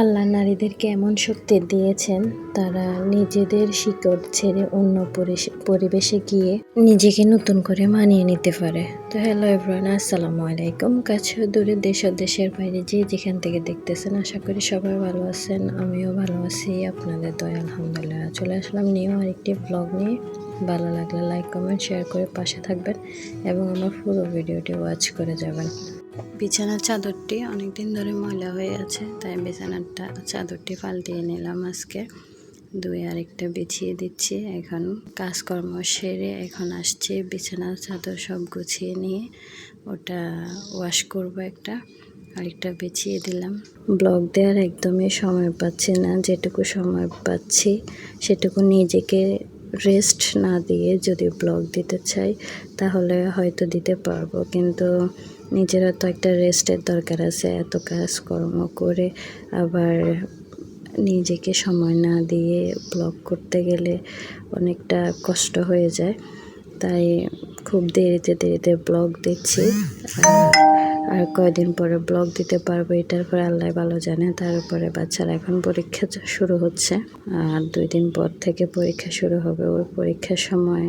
আল্লাহ নারীদেরকে এমন শক্তি দিয়েছেন, তারা নিজেদের শিকড় ছেড়ে অন্য পরিবেশে গিয়ে নিজেকে নতুন করে মানিয়ে নিতে পারে। তো হ্যালো এভরান আসসালামু আলাইকুম। কাছে দূরে দেশ দেশের বাইরে যে যেখান থেকে দেখতেছেন, আশা করি সবাই ভালো আছেন, আমিও ভালো আছি, আপনাদের দয়া, আলহামদুলিল্লাহ। চলে আসলাম নিউ আরেকটি ব্লগ নিয়ে। ভালো লাগলে লাইক কমেন্ট শেয়ার করে পাশে থাকবেন এবং আমার পুরো ভিডিওটি ওয়াচ করে যাবেন। বিছানার চাদরটি অনেকদিন ধরে ময়লা হয়ে আছে, তাই বিছানারটা চাদরটি পাল্টিয়ে নিলাম আজকে। দুই আরেকটা বিছিয়ে দিচ্ছি। এখন কাজকর্ম সেরে এখন আসছে বিছানার চাদর সব গুছিয়ে নিয়ে। ওটা ওয়াশ করব একটা। আরেকটা বিছিয়ে দিলাম। ব্লগ দেওয়ার একদমই সময় পাচ্ছি না। যেটুকু সময় পাচ্ছি, সেটুকু নিজেকে রেস্ট না দিয়ে যদি ব্লগ দিতে চাই, তাহলে হয়তো দিতে পারব। কিন্তু নিজেরও তো একটা রেস্টের দরকার আছে, এত কাজকর্ম করে আবার নিজেকে সময় না দিয়ে ব্লগ করতে গেলে অনেকটা কষ্ট হয়ে যায়। তাই খুব দেরিতে দেরিতে ব্লগ দিচ্ছি। আর কয়দিন পরে ব্লগ দিতে পারব এটার পরে আল্লাহ ভালো জানে, তারপরে বাচ্চারা এখন পরীক্ষা শুরু হচ্ছে। আর দুই দিন পর থেকে পরীক্ষা শুরু হবে ওই পরীক্ষার সময়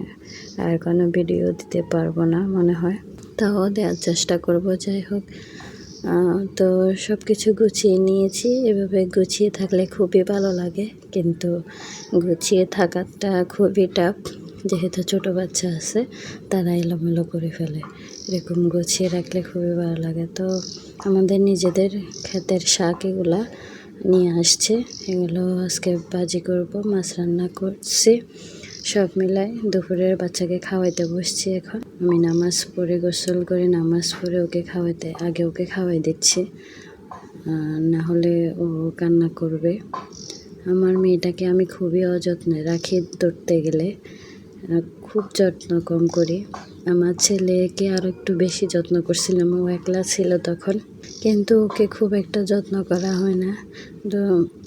আর কোনো ভিডিও দিতে পারব না মনে হয়। তাও দেওয়ার চেষ্টা করব, যাই হোক। তো সব কিছু গুছিয়ে নিয়েছি, এভাবে গুছিয়ে থাকলে খুবই ভালো লাগে, কিন্তু গুছিয়ে থাকাটা খুবই টাফ যেহেতু ছোট বাচ্চা আছে, তারা এলোমেলো করে ফেলে। এরকম গুছিয়ে রাখলে খুবই ভালো লাগে। তো আমাদের নিজেদের ক্ষেতের শাক এগুলা নিয়ে আসছে। এগুলো আজকে বাজি করব, মাছ রান্না করছি। সব মিলাই দুপুরের বাচ্চাকে খাওয়াইতে বসছি এখন। আমি নামাজ পড়ে গোসল করে নামাজ পড়ে ওকে খাওয়াইতে, আগে ওকে খাওয়াই দিচ্ছি। না হলে ও কান্না করবে। আমার মেয়েটাকে আমি খুবই অযত্নে রাখি ধরতে গেলে। খুব যত্ন কম করি। আমার ছেলেকে আরও একটু বেশি যত্ন করছিলাম, ও একলা ছিল তখন। কিন্তু ওকে খুব একটা যত্ন করা হয় না। তো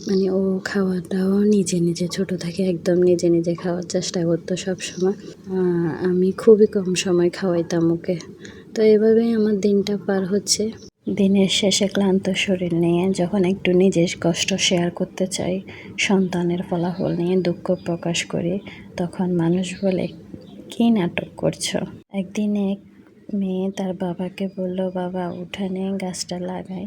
মানে ও খাওয়াটাও নিজে নিজে ছোট থেকে একদম নিজে নিজে খাওয়ার চেষ্টা করতো সবসময়। আমি খুবই কম সময় খাওয়াইতাম ওকে। তো এভাবেই আমার দিনটা পার হচ্ছে। দিনের শেষে ক্লান্ত শরীর নিয়ে যখন একটু নিজের কষ্ট শেয়ার করতে চাই, সন্তানের ফলাফল নিয়ে দুঃখ প্রকাশ করি, তখন মানুষ বলে, কী নাটক করছ? একদিন এক মেয়ে তার বাবাকে বলল, বাবা উঠানে গাছটা লাগাই।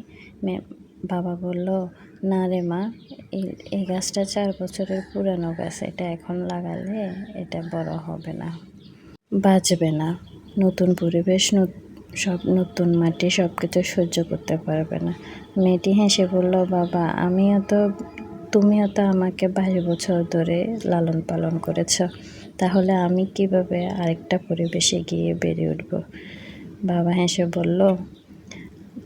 বাবা বলল, না রে মা, এই- গাছটা চার বছরের পুরানো গাছ, এটা এখন লাগালে এটা বড় হবে না। বাঁচবে না। নতুন পরিবেশ সব নতুন মাটি সব কিছু সহ্য করতে পারবে না। মেয়েটি হেসে বলল, বাবা, আমিও তো, তুমিও তো আমাকে বাইশ বছর ধরে লালন পালন করেছ। তাহলে আমি কীভাবে আরেকটা পরিবেশে গিয়ে বেড়ে উঠব? বাবা হেসে বলল,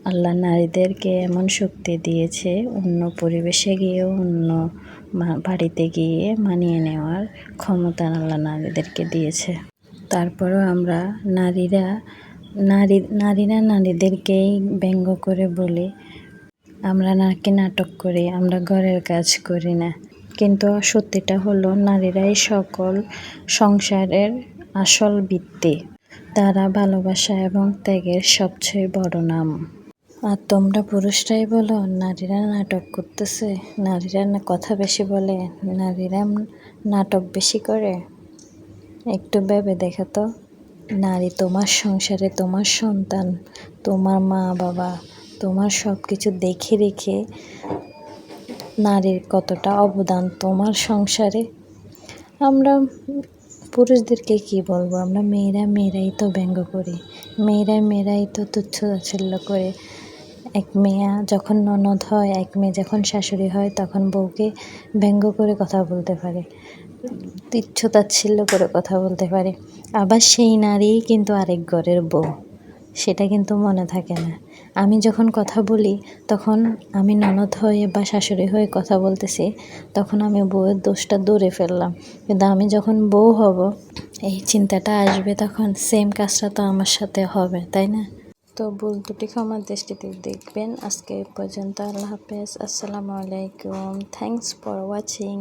আল্লাহ নারীদেরকে এমন শক্তি দিয়েছে, অন্য পরিবেশে গিয়েও অন্য বাড়িতে গিয়ে মানিয়ে নেওয়ার ক্ষমতা আল্লাহ নারীদেরকে দিয়েছে। তারপরও আমরা নারীরা নারী, নারীরা নারীদেরকেই ব্যঙ্গ করে বলে, আমরা নাকি নাটক করি, আমরা ঘরের কাজ করি না। কিন্তু সত্যিটা হলো, নারীরাই সকল সংসারের আসল ভিত্তি। তারা ভালোবাসা এবং ত্যাগের সবচেয়ে বড় নাম। আর তোমরা পুরুষরাই বলো, নারীরা নাটক করতেছে? নারীরা না কথা বেশি বলে? নারীরা নাটক বেশি করে? একটু ভেবে দেখো তো। নারী তোমার সংসারে তোমার সন্তান, তোমার মা বাবা, তোমার সব কিছু দেখে রেখে নারীর কতটা অবদান তোমার সংসারে? আমরা পুরুষদেরকে কি বলব? আমরা মেয়েরা মেয়েরাই তো ব্যঙ্গ করি। মেয়েরা মেয়েরাই তো তুচ্ছ তাচ্ছিল্য করে। এক মেয়ে যখন ননদ হয়, এক মেয়ে যখন শাশুড়ি হয়, তখন বউকে ব্যঙ্গ করে কথা বলতে পারে। তুচ্ছ তাচ্ছিল্য করে কথা বলতে পারে। আবার সেই নারীই কিন্তু আরেক ঘরের বউ। সেটা কিন্তু মনে থাকে না। আমি যখন কথা বলি, তখন আমি ননদ হয়ে বা শাশুড়ি হয়ে কথা বলতেছি, তখন আমি বউয়ের দোষটা দূরে ফেললাম। কিন্তু আমি যখন বউ হব, এই চিন্তাটা আসবে তখন সেম কাজটা তো আমার সাথে হবে, তাই না? তো ভুল দুটি ক্ষমার দৃষ্টিতে দেখবেন। আজকে পর্যন্ত আল্লাহ হাফেজ। আসসালামু আলাইকুম। Thanks for watching